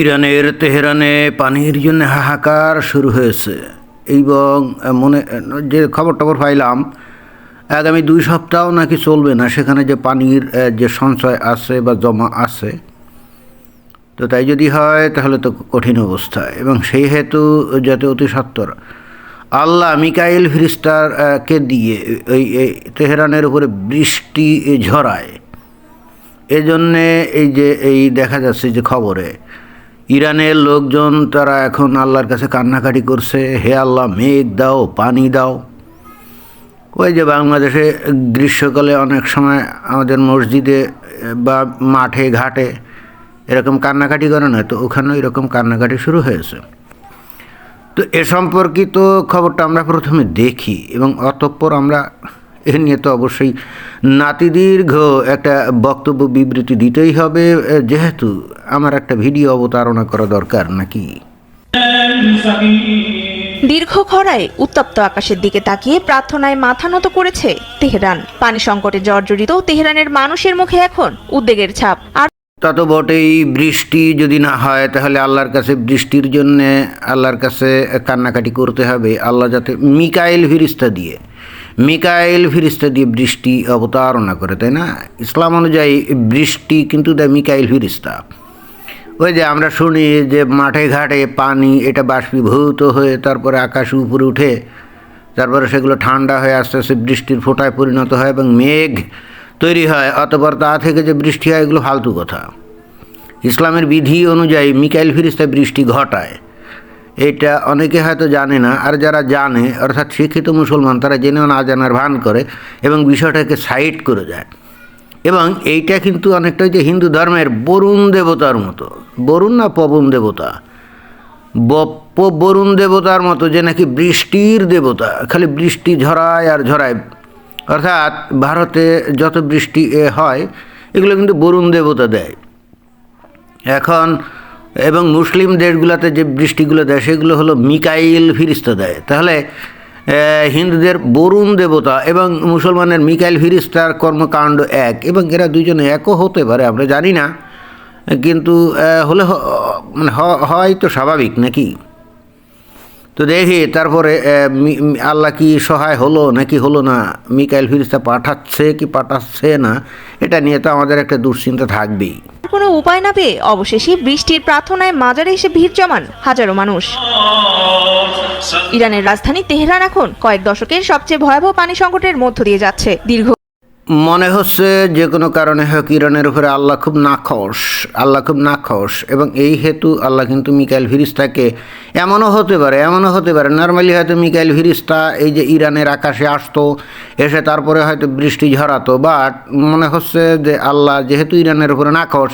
ইরানের তেহরানে পানির জন্য হাহাকার শুরু হয়েছে এবং মনে যে খবর টবর পাইলাম, আগামী দুই সপ্তাহ নাকি চলবে না। সেখানে যে পানির যে সঞ্চয় আছে বা জমা আছে, তো তাই যদি হয় তাহলে তো কঠিন অবস্থা। এবং সেই হেতু যাতে অতি সত্বর। আল্লাহ মিকাইল ফিরিস্তার কে দিয়ে এই তেহরানের উপরে বৃষ্টি ঝরায়। এজন্যে এই যে, এই দেখা যাচ্ছে যে খবরে ইরানের লোকজন তারা এখন আল্লাহর কাছে কান্নাকাটি করছে, হে আল্লাহ, মেঘ দাও, পানি দাও। ওই যে বাংলাদেশে গ্রীষ্মকালে অনেক সময় আমাদের মসজিদে বা মাঠে, ঘাটে এরকম কান্নাকাটি করে না, তো ওখানেও এরকম কান্নাকাটি শুরু হয়েছে। তো এ সম্পর্কিত খবরটা আমরা প্রথমে দেখি এবং অতঃপর আমরা এ নিয়ে তো অবশ্যই নাতিদীর্ঘ একটা বক্তব্য বিবৃতি দিতেই হবে। যেহেতু আমার একটা ভিডিও অবতারণা করা দরকার নাকি? দীর্ঘ খরায় উত্তপ্ত আকাশের দিকে তাকিয়ে প্রার্থনায় মাথা নত করেছে তেহরান। পানি সংকটে জর্জরিত তেহরানের মানুষের মুখে এখন উদ্বেগের ছাপ। আর তা তো বটেই বৃষ্টি যদি না হয় তাহলে আল্লাহর কাছে বৃষ্টির জন্যে আল্লাহর কাছে কান্নাকাটি করতে হবে। আল্লাহ যাতে মিকাইল ফিরিস্তা দিয়ে মিকাইল ফিরিস্তা দিয়ে বৃষ্টি অবতারণা করে, তাই না? ইসলাম অনুযায়ী বৃষ্টি কিন্তু দেয় মিকাইল ফিরিস্তা। ওই যে আমরা শুনি যে মাঠে ঘাটে পানি, এটা বাষ্পীভূত হয়ে তারপরে আকাশ উপরে উঠে, তারপরে সেগুলো ঠান্ডা হয়ে আস্তে আস্তে বৃষ্টির ফোঁটায় পরিণত হয় এবং মেঘ তৈরি হয়। অতপর তা থেকে যে বৃষ্টি হয়, এগুলো ফালতু কথা। ইসলামের বিধি অনুযায়ী মিকাইল ফিরিস্তা বৃষ্টি ঘটায়। এটা অনেকে হয়তো জানে না, আর যারা জানে, অর্থাৎ শিক্ষিত মুসলমান, তারা জেনেও না জানার ভান করে এবং বিষয়টাকে সাইড করে যায় এবং এইটা কিন্তু অনেকটা যে হিন্দু ধর্মের বরুণ দেবতার মতো। বরুণ না পবন দেবতা? বপ্প বরুণ দেবতার মতো যে নাকি বৃষ্টির দেবতা, খালি বৃষ্টি ঝরায় আর ঝরায়। অর্থাৎ ভারতে যত বৃষ্টি হয়, এগুলো কিন্তু বরুণ দেবতা দেয়। এখন এবং মুসলিম দেশগুলোতে যে বৃষ্টিগুলো দেয়, সেগুলো হলো মিকাইল ফিরিস্তা দেয় তাহলে হিন্দুদের বরুণ দেবতা এবং মুসলমানের মিকাইল ফিরিস্তার কর্মকাণ্ড এক, এবং এরা দুজনে একও হতে পারে, আমরা জানি না। কিন্তু হলে মানে হয় তো স্বাভাবিক, নাকি? তো দেখি তারপরে আল্লাহ কি সহায় হলো নাকি হলো না? মিকাইল ফিরিস্তা পাঠাচ্ছে কি পাঠাচ্ছে না? এটা নিয়ে তো আমাদের একটা দুশ্চিন্তা থাকবেই। কোনো উপায় না পেয়ে অবশেষে বৃষ্টির প্রার্থনায় মাজারে এসে ভিড় জমান হাজারো মানুষ। ইরানের রাজধানী তেহরান এখন কয়েক দশকের সবচেয়ে ভয়াবহ পানি সংকটের মধ্য দিয়ে যাচ্ছে। দীর্ঘ মনে হচ্ছে যে কোনো কারণে হোক ইরানের উপরে আল্লাহ খুব নাখস আল্লাহ খুব নাখস এবং এই হেতু আল্লাহ কিন্তু মিকাইল ফিরিস্তাকে এমনও হতে পারে, এমনও হতে পারে। নর্মালি হয়তো মিকাইল ফিরিস্তা এই যে ইরানের আকাশে আসতো, এসে তারপরে হয়তো বৃষ্টি ঝরাতো বাট মনে হচ্ছে যে আল্লাহ যেহেতু ইরানের উপরে নাখস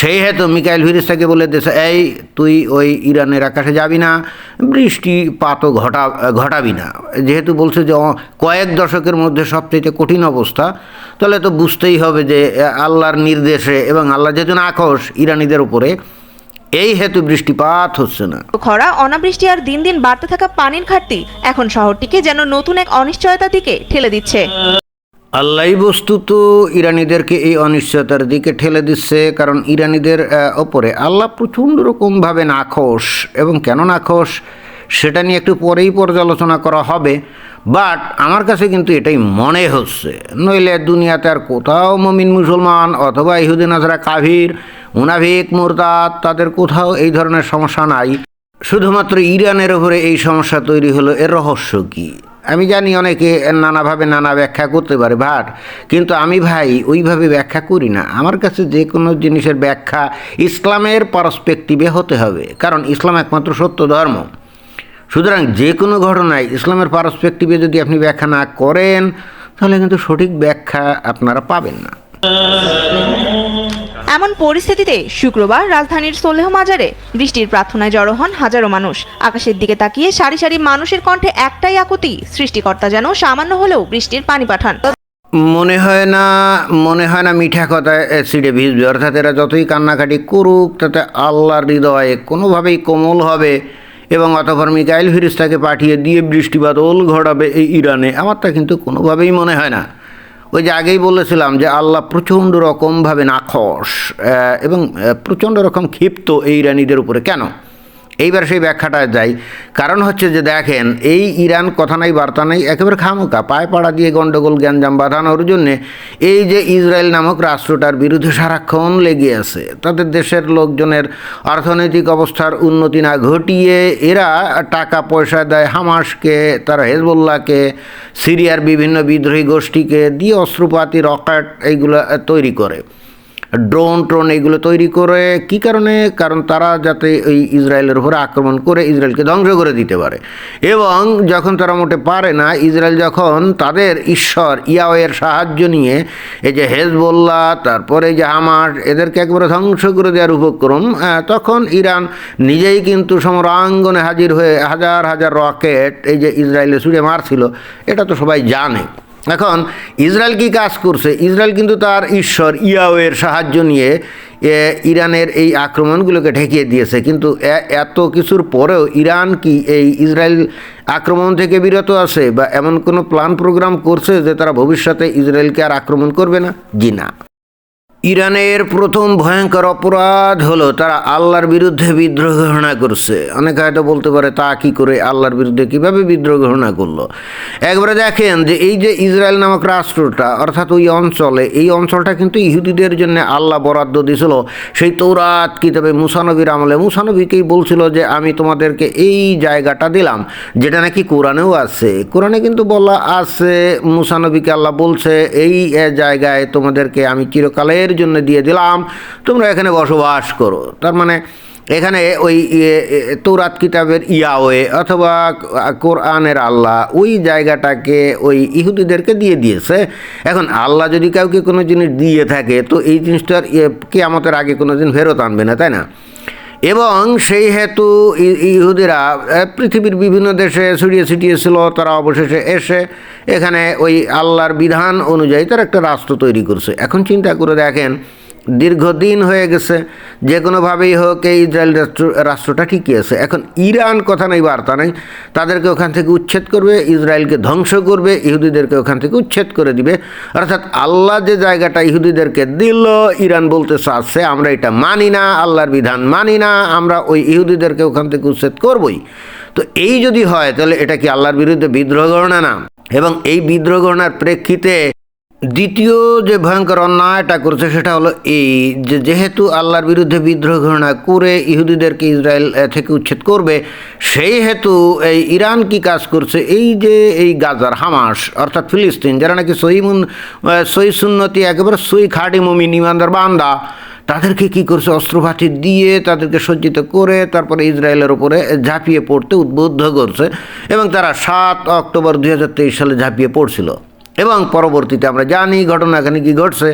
সেই হেতু মিকাইল ফিরিস্তাকে বলে দিয়েছে, এই, তুই ওই ইরানের আকাশে যাবি না বৃষ্টিপাতও ঘটা, ঘটাবি না। যেহেতু বলছে যে কয়েক দশকের মধ্যে সবচেয়ে কঠিন অবস্থা। তাহলে তো বুঝতেই হবে যে আল্লাহর নির্দেশে এবং আল্লাহ যেহেতু নাখস ইরানিদের উপরে এই হেতু বৃষ্টিপাত হচ্ছে না। খরা অনাবৃষ্টি আর দিন দিন বাড়তে থাকা পানির ঘাটতি এখন শহরটিকে যেন নতুন এক অনিশ্চয়তার দিকে ঠেলে দিচ্ছে। আল্লাহ বস্তুত ইরানিদেরকে এই অনিশ্চয়তার দিকে ঠেলে দিচ্ছে কারণ ইরানিদের ওপরে আল্লাহ প্রচণ্ড রকমভাবে নাখোশ। এবং কেন নাখোশ? সেটা নিয়ে একটু পরেই পর্যালোচনা করা হবে। বাট আমার কাছে কিন্তু এটাই মনে হচ্ছে। নইলে দুনিয়াতে আর কোথাও মমিন মুসলমান অথবা ইহুদিন আজরা কাভির মুনাফিক, মুরতাদ তাদের কোথাও এই ধরনের সমস্যা নাই। শুধুমাত্র ইরানের উপরে এই সমস্যা তৈরি হলো। এর রহস্য কী? আমি জানি অনেকে নানাভাবে নানা ব্যাখ্যা করতে পারে ভাট কিন্তু আমি ভাই ওইভাবে ব্যাখ্যা করি না। আমার কাছে যে কোনো জিনিসের ব্যাখ্যা ইসলামের পারস্পেক্টিভে হতে হবে। কারণ ইসলাম একমাত্র সত্য ধর্ম। সুতরাং যে কোনো ঘটনায় ইসলামের পারস্পেক্টিভে যদি আপনি ব্যাখ্যা না করেন তাহলে কিন্তু সঠিক ব্যাখ্যা আপনারা পাবেন না। এমন পরিস্থিতিতে শুক্রবার রাজধানীর সোলেহ মাজারে বৃষ্টির প্রার্থনায় জড়ো হন হাজারো মানুষ। আকাশের দিকে তাকিয়ে সারি সারি মানুষের কণ্ঠে একটাই আকুতি সৃষ্টিকর্তা যেন সামান্য হলেও বৃষ্টির পানি পাঠান। মনে হয় না মনে হয় না মিঠা কথা অ্যাসিডে ভিজবে। অর্থাৎ এরা যতই কান্নাকাটি করুক তাতে আল্লাহর হৃদয়ে কোনোভাবেই কোমল হবে। এবং অতপর মিকাইল ফিরিস্তাকে পাঠিয়ে দিয়ে বৃষ্টিপাত ওল ঘটাবে এই ইরানে। আমারটা কিন্তু কোনোভাবেই মনে হয় না। ওই যে আগেই বলেছিলাম যে আল্লাহ প্রচণ্ড রকমভাবে নাখস এবং প্রচণ্ড রকম ক্ষিপ্ত এই ইরানিদের উপরে। কেন? এইবার সেই ব্যাখ্যাটা যাই। কারণ হচ্ছে যে দেখেন, এই ইরান কথা নাই, বার্তা নাই, একেবারে খামোকা পায়ে পাড়া দিয়ে গণ্ডগোল গ্যাঞ্জাম বাঁধানোর জন্যে এই যে ইসরায়েল নামক রাষ্ট্রটার বিরুদ্ধে সারাক্ষণ লেগে আছে, তাদের দেশের লোকজনের অর্থনৈতিক অবস্থার উন্নতি না ঘটিয়ে এরা টাকা, পয়সা দেয় হামাসকে, তারা হেজবুল্লাহকে, সিরিয়ার বিভিন্ন বিদ্রোহী গোষ্ঠীকে দিয়ে অস্ত্রপাতি, রকেট, এইগুলো তৈরি করে। ড্রোন ট্রোন এগুলো তৈরি করে কি কারণে? কারণ তারা যাতে ওই ইসরায়েলের উপরে আক্রমণ করে ইসরায়েলকে ধ্বংস করে দিতে পারে। এবং যখন তারা মোটে পারে না ইসরায়েল যখন তাদের ঈশ্বর ইয়াওয়ের সাহায্য নিয়ে এই যে হেজবোল্লাহ তারপরে এই যে হামাস এদেরকে একবারে ধ্বংস করে দেওয়ার উপক্রম আহ, তখন ইরান নিজেই কিন্তু সমরাঙ্গনে হাজির হয়ে হাজার হাজার রকেট এই যে ইসরায়েলে ছুড়ে মারছিল এটা তো সবাই জানে। এখন ইসরায়েল কি কাজ করছে? ইসরায়েল কিন্তু তার ঈশ্বর ইয়াওয়ের সাহায্য নিয়ে ইরানের এই আক্রমণগুলোকে ঠেকিয়ে দিয়েছে। কিন্তু এত কিছুর পরেও ইরান কি এই ইসরায়েল আক্রমণ থেকে বিরত আছে বা এমন কোনো প্ল্যান প্রোগ্রাম করছে যে তারা ভবিষ্যতে ইসরায়েলকে আর আক্রমণ করবে না? জি না। ইরানের প্রথম ভয়ঙ্কর অপরাধ হলো তারা আল্লাহর বিরুদ্ধে বিদ্রোহ ঘোষণা করছে। অনেকে হয়তো বলতে পারে, তা কি করে আল্লাহর বিরুদ্ধে কীভাবে বিদ্রোহ ঘোষণা করল? একবারে দেখেন যে এই যে ইসরায়েল নামক রাষ্ট্রটা, অর্থাৎ ওই অঞ্চলে, এই অঞ্চলটা কিন্তু ইহুদিদের জন্য আল্লাহ বরাদ্দ দিয়েছিল সেই তৌরাত কিতাবে মুসানবীর আমলে। মুসানবীকেই বলছিল যে, আমি তোমাদেরকে এই জায়গাটা দিলাম, যেটা নাকি কোরআনেও আছে। কোরআনে কিন্তু বলা আছে মুসানবীকে আল্লাহ বলছে, এই জায়গায় তোমাদেরকে আমি চিরকালের জন্য দিয়ে দিলাম তোমরা এখানে বসবাস করো। তার মানে এখানে ওই ইয়ে, তৌরাত কিতাবের ইয়াওয়ে অথবা কোরআনের আল্লাহ ওই জায়গাটাকে ওই ইহুদিদেরকে দিয়ে দিয়েছে। এখন আল্লাহ যদি কাউকে কোনো জিনিস দিয়ে থাকে তো এই জিনিসটার ইয়ে, কেয়ামতের আগে কোনো দিন ফেরত আনবে না তাই না? এবং সেই হেতু ইহুদিরা পৃথিবীর বিভিন্ন দেশে ছড়িয়ে ছিটিয়েছিল তারা অবশেষে এসে এখানে ওই আল্লাহর বিধান অনুযায়ী তারা একটা রাষ্ট্র তৈরি করছে। এখন চিন্তা করে দেখেন দীর্ঘদিন হয়ে গেছে, যে কোনোভাবেই হোক এই ইসরায়েল রাষ্ট্র রাষ্ট্রটা ঠিকই আছে। এখন ইরান কথা নেই, বার্তা নেই। তাদেরকে ওখান থেকে উচ্ছেদ করবে, ইসরায়েলকে ধ্বংস করবে, ইহুদিদেরকে ওখান থেকে উচ্ছেদ করে দিবে। অর্থাৎ আল্লাহ যে জায়গাটা ইহুদিদেরকে দিল, ইরান বলতে চাচ্ছে আমরা এটা মানি না, আল্লাহর বিধান মানি না, আমরা ওই ইহুদিদেরকে ওখান থেকে উচ্ছেদ করবই। তো এই যদি হয়, তাহলে এটা কি আল্লাহর বিরুদ্ধে বিদ্রোহ গণনা না? এবং এই বিদ্রোহ গণনার প্রেক্ষিতে দ্বিতীয় যে ভয়ঙ্কর অন্যায়টা করছে সেটা হলো এই যে যেহেতু আল্লাহর বিরুদ্ধে বিদ্রোহ ঘোষণা করে ইহুদিদেরকে ইসরায়েল থেকে উচ্ছেদ করবে, সেই হেতু এই ইরান কি কাজ করছে? এই যে এই গাজার হামাস, অর্থাৎ ফিলিস্তিন, যারা নাকি সহিমুন সহি সুন্নতি, একেবারে সই খাটি মমিন, ইমানদার বান্দা, তাদেরকে কি করছে? অস্ত্রপাতি দিয়ে তাদেরকে সজ্জিত করে তারপরে ইসরায়েলের উপরে ঝাঁপিয়ে পড়তে উদ্বুদ্ধ করছে এবং তারা সাত অক্টোবর দুই হাজার তেইশ সালে ঝাঁপিয়ে পড়ছিল। এবং পরবর্তীতে আমরা জানি ঘটনা এখানে কি ঘটছে।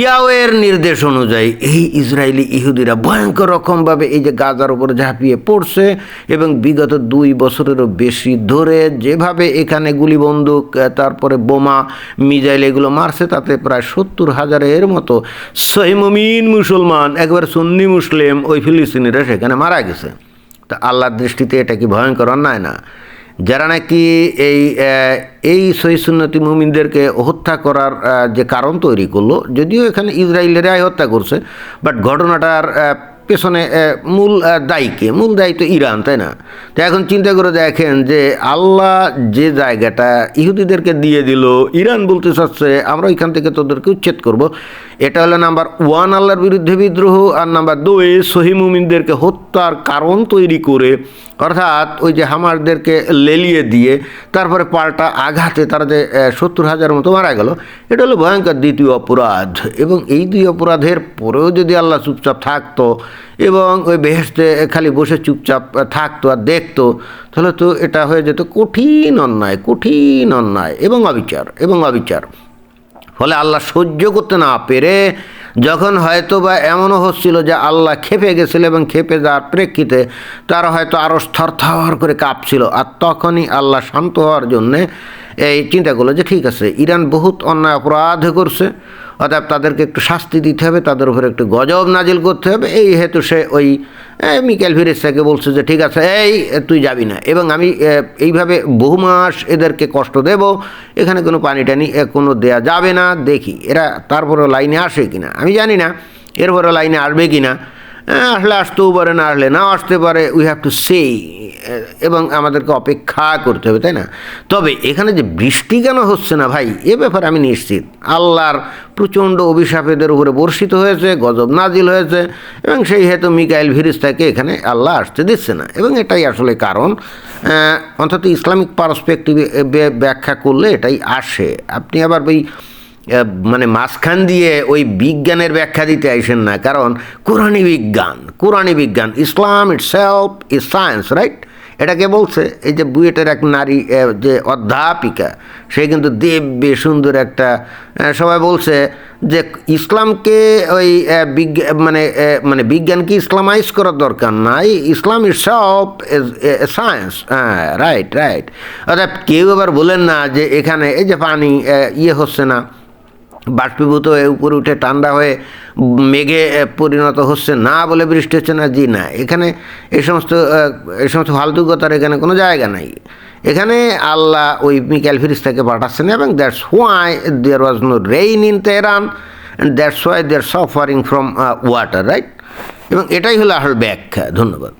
ইয়াওয়ের নির্দেশ অনুযায়ী এই ইসরায়েলি ইহুদিরা ভয়ঙ্কর রকমভাবে এই যে গাজার উপর ঝাঁপিয়ে পড়ছে এবং বিগত দুই বছরেরও বেশি ধরে যেভাবে এখানে গুলি বন্দুক তারপরে বোমা, মিজাইল এগুলো মারছে, তাতে প্রায় সত্তর হাজারের মতো সহিমমিন মুসলমান, একবার সুন্নি মুসলিম ওই ফিলিস্তিনিরা সেখানে মারা গেছে। তা আল্লাহর দৃষ্টিতে এটা কি ভয়ঙ্কর অন্যায় না? যারা নাকি এই এই সহিসুন্নতি মুমিনদেরকে হত্যা করার যে কারণ তৈরি করল যদিও এখানে ইসরায়েলেরাই হত্যা করছে বাট ঘটনাটার পেছনে মূল আহ, দায়ী কে? মূল দায়ী তো ইরান তাই না? তো এখন চিন্তা করে দেখেন যে আল্লাহ যে জায়গাটা ইহুদিদেরকে দিয়ে দিল ইরান বলতে চাচ্ছে আমরা ওইখান থেকে তোদেরকে উচ্ছেদ করব। এটা হলো নাম্বার ওয়ান আল্লাহর বিরুদ্ধে বিদ্রোহ আর নাম্বার দুই সহিমুমিনদেরকে হত্যার কারণ তৈরি করে অর্থাৎ ওই যে হামারদেরকে লেলিয়ে দিয়ে তারপরে পাল্টা আঘাতে তারা যে সত্তর হাজার মতো মারা গেল, এটা হলো ভয়ঙ্কর দ্বিতীয় অপরাধ। এবং এই দুই অপরাধের পরেও যদি আল্লাহ চুপচাপ থাকতো এবং ওই বেহেস্তে খালি বসে চুপচাপ থাকতো আর দেখতো, তাহলে তো এটা হয়ে যেত কঠিন অন্যায় কঠিন অন্যায় এবং অবিচার এবং অবিচার। ফলে আল্লাহ সহ্য করতে না পেরে যখন হয়তো বা এমনও হচ্ছিল যে আল্লাহ খেপে গেছিল এবং খেপে যাওয়ার প্রেক্ষিতে তারা হয়তো আরও স্থর থর করে কাঁপছিল। আর তখনই আল্লাহ শান্ত হওয়ার জন্যে এই চিন্তা করল যে ঠিক আছে, ইরান বহুত অন্যায় অপরাধ করছে অর্থাৎ তাদেরকে একটু শাস্তি দিতে হবে তাদের উপরে একটু গজব নাজিল করতে হবে। এই হেতু সে ওই মিকেল ফিরিস্তাকে বলছে যে ঠিক আছে এই তুই যাবি না। এবং আমি এইভাবে বহু মাস এদেরকে কষ্ট দেব এখানে কোনো পানি টানি কোনো দেয়া যাবে না দেখি এরা তারপরে লাইনে আসে কি না আমি জানি না এরপরে লাইনে আসবে কিনা। হ্যাঁ, আসলে আসতেও পারে, না আসলে না আসতে পারে উই হ্যাভ টু সে এবং আমাদেরকে অপেক্ষা করতে হবে, তাই না? তবে এখানে যে বৃষ্টি কেন হচ্ছে না ভাই, এ ব্যাপারে আমি নিশ্চিত। আল্লাহর প্রচণ্ড অভিশাপ এদের উপরে বর্ষিত হয়েছে, গজব নাজিল হয়েছে, এবং সেই হেতু মিকাইল ভিরিস্তাকে এখানে আল্লাহ আসতে দিচ্ছে না। এবং এটাই আসলে কারণ অন্তত ইসলামিক পারসপেক্টিভে ব্যাখ্যা করলে এটাই আসে। আপনি আবার ওই মানে মাঝখান দিয়ে ওই বিজ্ঞানের ব্যাখ্যা দিতে আইসেন না, কারণ কোরআনী বিজ্ঞান কোরআনী বিজ্ঞান, Islam itself is science right এটাকে বলছে, এই যে বুয়েটের এক নারী যে অধ্যাপিকা, সে কিন্তু দেব্যে সুন্দর একটা সবাই বলছে যে ইসলামকে ওই মানে মানে বিজ্ঞানকে ইসলামাইজ করার দরকার নাই, ইসলাম সেলফ সায়েন্স হ্যাঁ রাইট রাইট অর্থাৎ কেউ আবার বলেন না যে এখানে এই যে পানি ইয়ে হচ্ছে না। বাষ্পীভূত হয়ে উপরে উঠে ঠান্ডা হয়ে মেঘে পরিণত হচ্ছে। না বলে বৃষ্টি হচ্ছে না, জি না। এখানে এই সমস্ত এই সমস্ত ফালতুকতার এখানে কোনো জায়গা নাই। এখানে আল্লাহ ওই মিকাইল ফিরিস্তাকে পাঠাচ্ছেন এবং that's why there was no rain in Tehran and that's why they are suffering from water right এবং এটাই হলো আসল ব্যাখ্যা। ধন্যবাদ।